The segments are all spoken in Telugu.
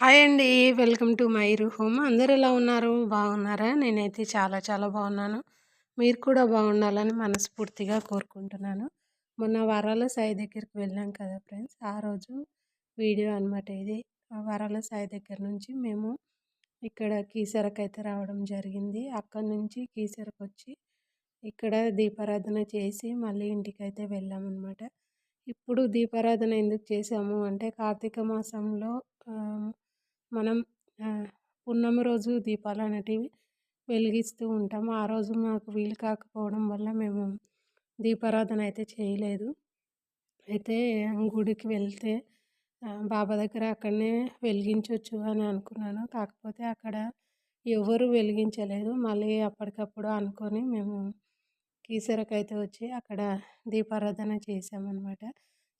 హాయ్ అండి. వెల్కమ్ టు మైరు హోమ్ అందరు ఎలా ఉన్నారు? బాగున్నారా? నేనైతే చాలా చాలా బాగున్నాను. మీరు కూడా బాగుండాలని మనస్ఫూర్తిగా కోరుకుంటున్నాను. మొన్న వరాల సాయి దగ్గరికి వెళ్ళాం కదా ఫ్రెండ్స్. ఆ రోజు వీడియో అనమాట ఇది. వరాల సాయి దగ్గర నుంచి మేము ఇక్కడ కీసరకు అయితే రావడం జరిగింది. అక్కడ నుంచి కీసరకు వచ్చి ఇక్కడ దీపారాధన చేసి మళ్ళీ ఇంటికి అయితే వెళ్ళామన్నమాట ఇప్పుడు దీపారాధన ఎందుకు చేసాము అంటే కార్తీక మాసంలో మనం పున్నమి రోజు దీపాలు అనేటివి వెలిగిస్తూ ఉంటాము. ఆ రోజు మాకు వీలు కాకపోవడం వల్ల మేము దీపారాధన అయితే చేయలేదు. అయితే గుడికి వెళ్తే బాబా దగ్గర అక్కడనే వెలిగించవచ్చు అని అనుకున్నాను. కాకపోతే అక్కడ ఎవరు వెలిగించలేదు. మళ్ళీ అప్పటికప్పుడు అనుకొని మేము కీసరకైతే వచ్చి అక్కడ దీపారాధన చేసామన్నమాట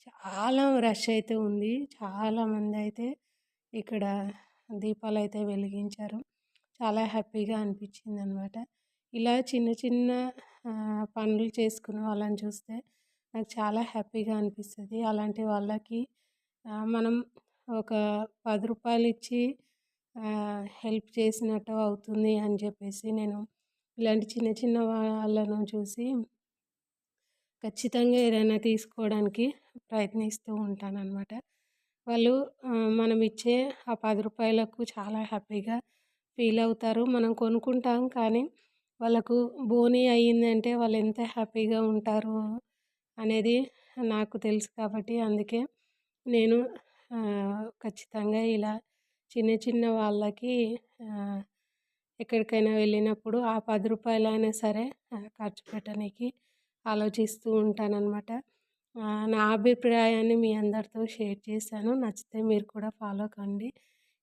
చాలా రష్ అయితే ఉంది. చాలామంది అయితే ఇక్కడ దీపాలు అయితే వెలిగించారు. చాలా హ్యాపీగా అనిపించింది అనమాట ఇలా చిన్న చిన్న పనులు చేసుకునే వాళ్ళని చూస్తే నాకు చాలా హ్యాపీగా అనిపిస్తుంది. అలాంటి వాళ్ళకి మనం ఒక పది రూపాయలు ఇచ్చి హెల్ప్ చేసినట్టు అవుతుంది అని చెప్పేసి నేను ఇలాంటి చిన్న చిన్న వాళ్ళను చూసి ఖచ్చితంగా ఏదైనా తీసుకోవడానికి ప్రయత్నిస్తూ ఉంటాను అనమాట వాళ్ళు మనం ఇచ్చే ఆ పది రూపాయలకు చాలా హ్యాపీగా ఫీల్ అవుతారు. మనం కొనుక్కుంటాం కానీ వాళ్ళకు బోనీ అయ్యిందంటే వాళ్ళు ఎంత హ్యాపీగా ఉంటారు అనేది నాకు తెలుసు కాబట్టి అందుకే నేను ఖచ్చితంగా ఇలా చిన్న చిన్న వాళ్ళకి ఎక్కడికైనా వెళ్ళినప్పుడు ఆ పది రూపాయలైనా సరే ఖర్చు పెట్టడానికి ఆలోచిస్తూ ఉంటానన్నమాట. నా అభిప్రాయాన్ని మీ అందరితో షేర్ చేశాను. నచ్చితే మీరు కూడా ఫాలో కండి.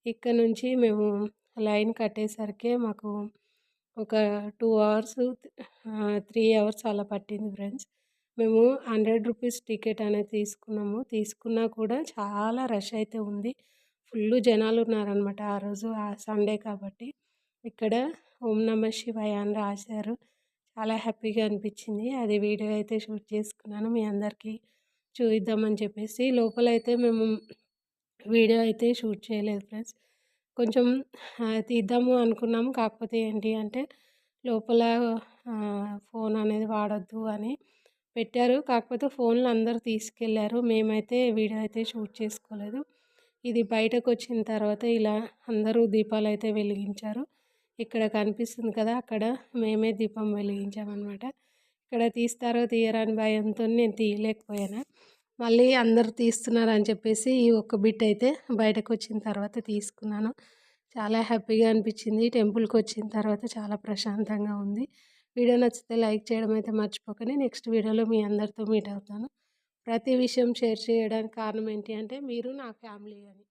ఇక్కడ నుంచి మేము లైన్ కట్టేసరికి మాకు ఒక టూ అవర్స్ త్రీ అవర్స్ అలా పట్టింది ఫ్రెండ్స్. మేము హండ్రెడ్ రూపీస్ టికెట్ అనేది తీసుకున్నాము. తీసుకున్నా కూడా చాలా రష్ అయితే ఉంది. ఫుల్ జనాలు ఉన్నారనమాట ఆ రోజు ఆ సండే కాబట్టి. ఇక్కడ ఓం నమ శివాయ అని రాశారు. చాలా హ్యాపీగా అనిపించింది. అది వీడియో అయితే షూట్ చేసుకున్నాను. మీ అందరికీ చూద్దామని చెప్పేసి లోపలైతే మేము వీడియో అయితే షూట్ చేయలేదు ఫ్రెండ్స్. కొంచెం తీద్దాము అనుకున్నాము. కాకపోతే ఏంటి అంటే లోపల ఫోన్ అనేది వాడొద్దు అని పెట్టారు. కాకపోతే ఫోన్లు అందరు తీసుకెళ్ళారు మేమైతే వీడియో అయితే షూట్ చేసుకోలేదు. ఇది బయటకు వచ్చిన తర్వాత ఇలా అందరూ దీపాలు అయితే వెలిగించారు. ఇక్కడ కనిపిస్తుంది కదా అక్కడ మేమే దీపం వెలిగించామన్నమాట. ఇక్కడ తీస్తారో తీయరని భయంతో నేను తీయలేకపోయాను. మళ్ళీ అందరు తీస్తున్నారు అని చెప్పేసి ఈ ఒక్క బిట్ అయితే బయటకు వచ్చిన తర్వాత తీసుకున్నాను. చాలా హ్యాపీగా అనిపించింది. టెంపుల్కి వచ్చిన తర్వాత చాలా ప్రశాంతంగా ఉంది. వీడియో నచ్చితే లైక్ చేయడం అయితే మర్చిపోకండి. నెక్స్ట్ వీడియోలో మీ అందరితో మీట్ అవుతాను. ప్రతి విషయం షేర్ చేయడానికి కారణం ఏంటి అంటే మీరు నా ఫ్యామిలీ అని.